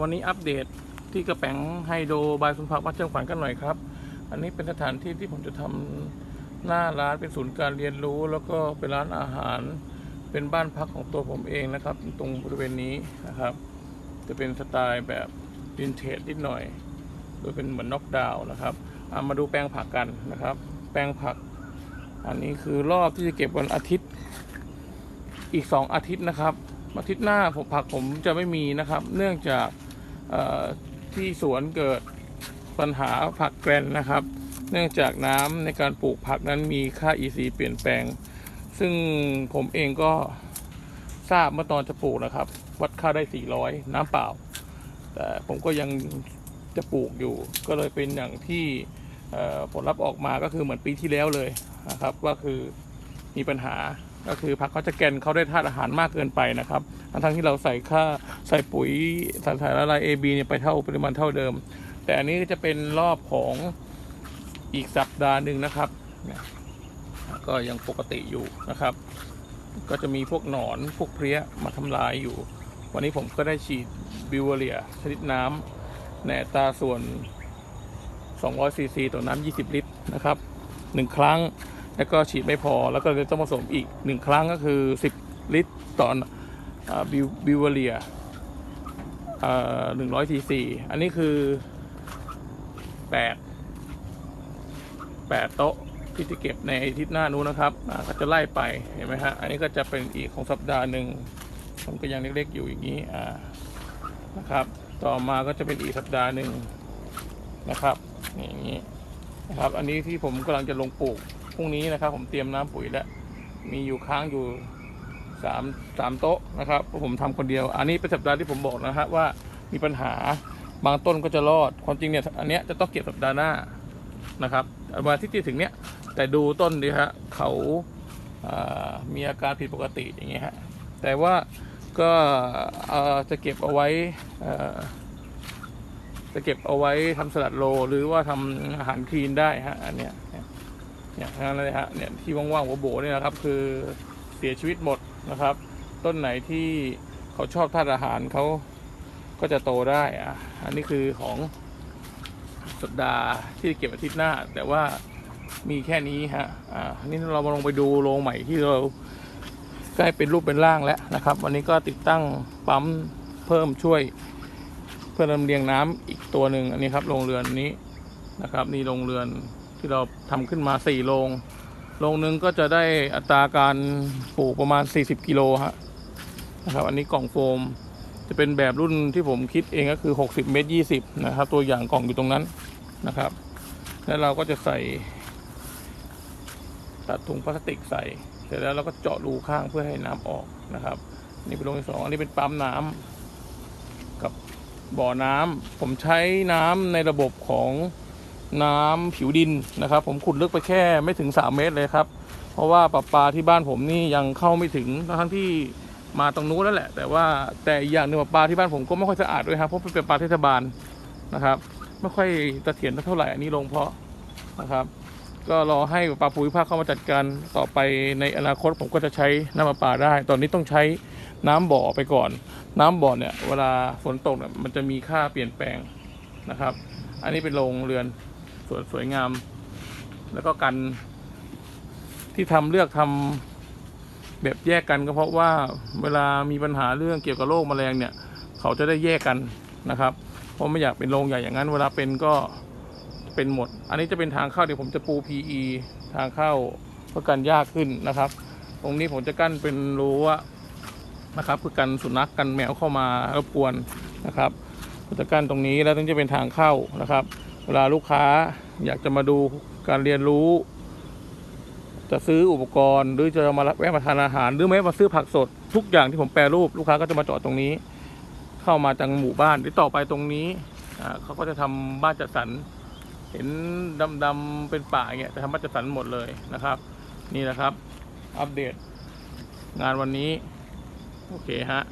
วันนี้อัปเดตที่กระแป๋งไฮโดรบายสุนทรวัดเชียงขวัญกันหน่อยครับ อันนี้เป็นสถานที่ที่ผมจะทำหน้าร้านเป็นศูนย์การเรียนรู้ แล้วก็เป็นร้านอาหารเป็นบ้านพักของตัวผมเองนะครับ ตรงบริเวณนี้นะครับ จะเป็นสไตล์แบบวินเทจนิดหน่อย โดยเป็นเหมือนน็อกดาวน์นะครับอามาดูแปลงผักกันนะครับ แปลงผัก อันนี้คือรอบที่จะเก็บวันอาทิตย์อีก 2 อาทิตย์นะครับอาทิตย์หน้าผมผักผมจะไม่มีนะครับ เนื่องจาก ที่สวนเกิดปัญหาผักแกรนนะครับ เนื่องจากน้ำในการปลูกผักนั้นมีค่า EC เปลี่ยนแปลง ซึ่งผมเองก็ทราบเมื่อตอนจะปลูกนะครับ วัดค่าได้ 400 น้ำเปล่า แต่ผมก็ยังจะปลูกอยู่ ก็เลยเป็นอย่างที่ผลลัพธ์ออกมาก็คือเหมือนปีที่แล้วเลยนะครับว่าคือมีปัญหา ก็คือผักเขาจะแกนเขาได้ธาตุอาหารมากเกินไปนะครับ ทั้งที่เราใส่ค่าใส่ปุ๋ยสารละลาย AB เนี่ยไปเท่าปริมาณเท่าเดิม แต่อันนี้จะเป็นรอบของอีกสัปดาห์หนึ่งนะครับ ก็ยังปกติอยู่นะครับ ก็จะมีพวกหนอนพวกเพลี้ยมาทำลายอยู่ วันนี้ผมก็ได้ฉีดบิวเรียชนิดน้ำในตาส่วน200ซีซีต่อน้ำ20 ลิตรนะครับ 1 ครั้ง แล้วก็ฉีดไม่พอแล้วก็จะต้องผสมอีก 1 ครั้งก็คือ 10 ลิตรต่อบิวบิวเรียอ่า100ซีซีอันนี้คือ8 8โต๊ะที่จะเก็บในอาทิตย์หน้านู้นนะครับก็จะไล่ไปเห็นไหมฮะอันนี้ก็จะเป็นอีกของสัปดาห์หนึ่งผมก็ยังเล็กๆอยู่อย่างนี้นะครับ ต่อมาก็จะเป็นอีกสัปดาห์หนึ่งนะครับนี่อย่างนี้นะครับ อันนี้ที่ผมกำลังจะลงปลูก พรุ่งนี้นะครับ ผมเตรียมน้ำปุ๋ยแล้วมีอยู่ค้างอยู่สามสามโต๊ะนะครับเพราะผมทำคนเดียว อันนี้เป็นสัปดาห์ที่ผมบอกนะฮะว่ามีปัญหาบางต้นก็จะรอดความจริงเนี่ยอันเนี้ยจะต้องเก็บสัปดาห์หน้านะครับวันที่จะถึงเนี้ยแต่ดูต้นดิฮะเขาอ่ามีอาการผิดปกติอย่างเงี้ยฮะแต่ว่าก็เอ่อจะเก็บเอาไว้เอ่อจะเก็บเอาไว้ทำสลัดโลหรือว่าทำอาหารคลีนได้ฮะอันเนี้ย เนี่ยทั้งนั้นเลยฮะเนี่ยที่ว่างๆหัวโบเนี่ยนะครับ คือเสียชีวิตหมดนะครับ ต้นไหนที่เขาชอบธาตุอาหารเขาก็จะโตได้อะอันนี้คือของสัปดาห์ที่เก็บอาทิตย์หน้า แต่ว่ามีแค่นี้ฮะอ่านนี้เรามาลงไปดูโรงใหม่ที่เราใกล้เป็นรูปเป็นร่างแล้วนะครับ วันนี้ก็ติดตั้งปั๊มเพิ่มช่วย เพื่อลำเลียงน้ำอีกตัวหนึ่งอันนี้ครับโรงเรือนนี้นะครับ นี่โรงเรือน ที่เราทำขึ้นมา4โรงโรงหนึ่งก็จะได้อัตราการปลูกประมาณ 40 กิโลฮะนะครับอันนี้กล่องโฟมจะเป็นแบบรุ่นที่ผมคิดเองก็คือ 60 เมตร 20 นะครับ ตัวอย่างกล่องอยู่ตรงนั้นนะครับ แล้วเราก็จะใส่ ตัดถุงพลาสติกใส่ เสร็จแล้วเราก็เจาะรูข้างเพื่อให้น้ำออกนะครับ นี่เป็นโรงที่สองอันนี้เป็นปั๊มน้ำกับบ่อน้ำผมใช้น้ำในระบบของ น้ำผิวดินนะครับ ผมขุดลึกไปแค่ไม่ถึง 3 เมตรเลยครับ เพราะว่าปลาปลาที่บ้านผมนี่ยังเข้าไม่ถึงทั้งที่มาตรงนู้นแล้วแหละ แต่ว่าแต่อย่างหนึ่งปลาปลาที่บ้านผมก็ไม่ค่อยสะอาดด้วยครับเพราะเป็นปลาเทศบาลนะครับ ไม่ค่อยเถียรเท่าไหร่อันนี้ลงเพาะนะครับ ก็รอให้ปลาภูมิภาคเข้ามาจัดการต่อไปในอนาคตผมก็จะใช้น้ำประปาได้ ตอนนี้ต้องใช้น้ำบ่อไปก่อน น้ำบ่อเนี่ยเวลาฝนตกเนี่ยมันจะมีค่าเปลี่ยนแปลงนะครับ อันนี้เป็นโรงเรือน สวยสวยงาม แล้วก็กันที่ทำเลือกทำแบบแยกกันก็เพราะว่าเวลามีปัญหาเรื่องเกี่ยวกับโรคแมลงเนี่ย เขาจะได้แยกกันนะครับ เพราะไม่อยากเป็นโรงใหญ่อย่างนั้น เวลาเป็นก็เป็นหมด อันนี้จะเป็นทางเข้าเดี๋ยวผมจะปู PE ทางเข้าเพื่อกันยากขึ้นนะครับ ตรงนี้ผมจะกั้นเป็นรั้วนะครับเพื่อกันสุนัขกันแมวเข้ามารบกวนนะครับผมจะกั้นตรงนี้แล้วถึงจะเป็นทางเข้านะครับ เวลาลูกค้าอยากจะมาดูการเรียนรู้ จะซื้ออุปกรณ์ หรือจะมาแวะมาทานอาหาร หรือแม้มาซื้อผักสด ทุกอย่างที่ผมแปรรูป ลูกค้าก็จะมาจอดตรงนี้ เข้ามาจากหมู่บ้านหรือต่อไปตรงนี้เขาก็จะทำบ้านจัดสรรเห็นดำๆเป็นป่าอย่างเงี้ยจะทำมานจัดสรรหมดเลยนะครับ นี่แหละครับ อัปเดตงานวันนี้ โอเคฮะ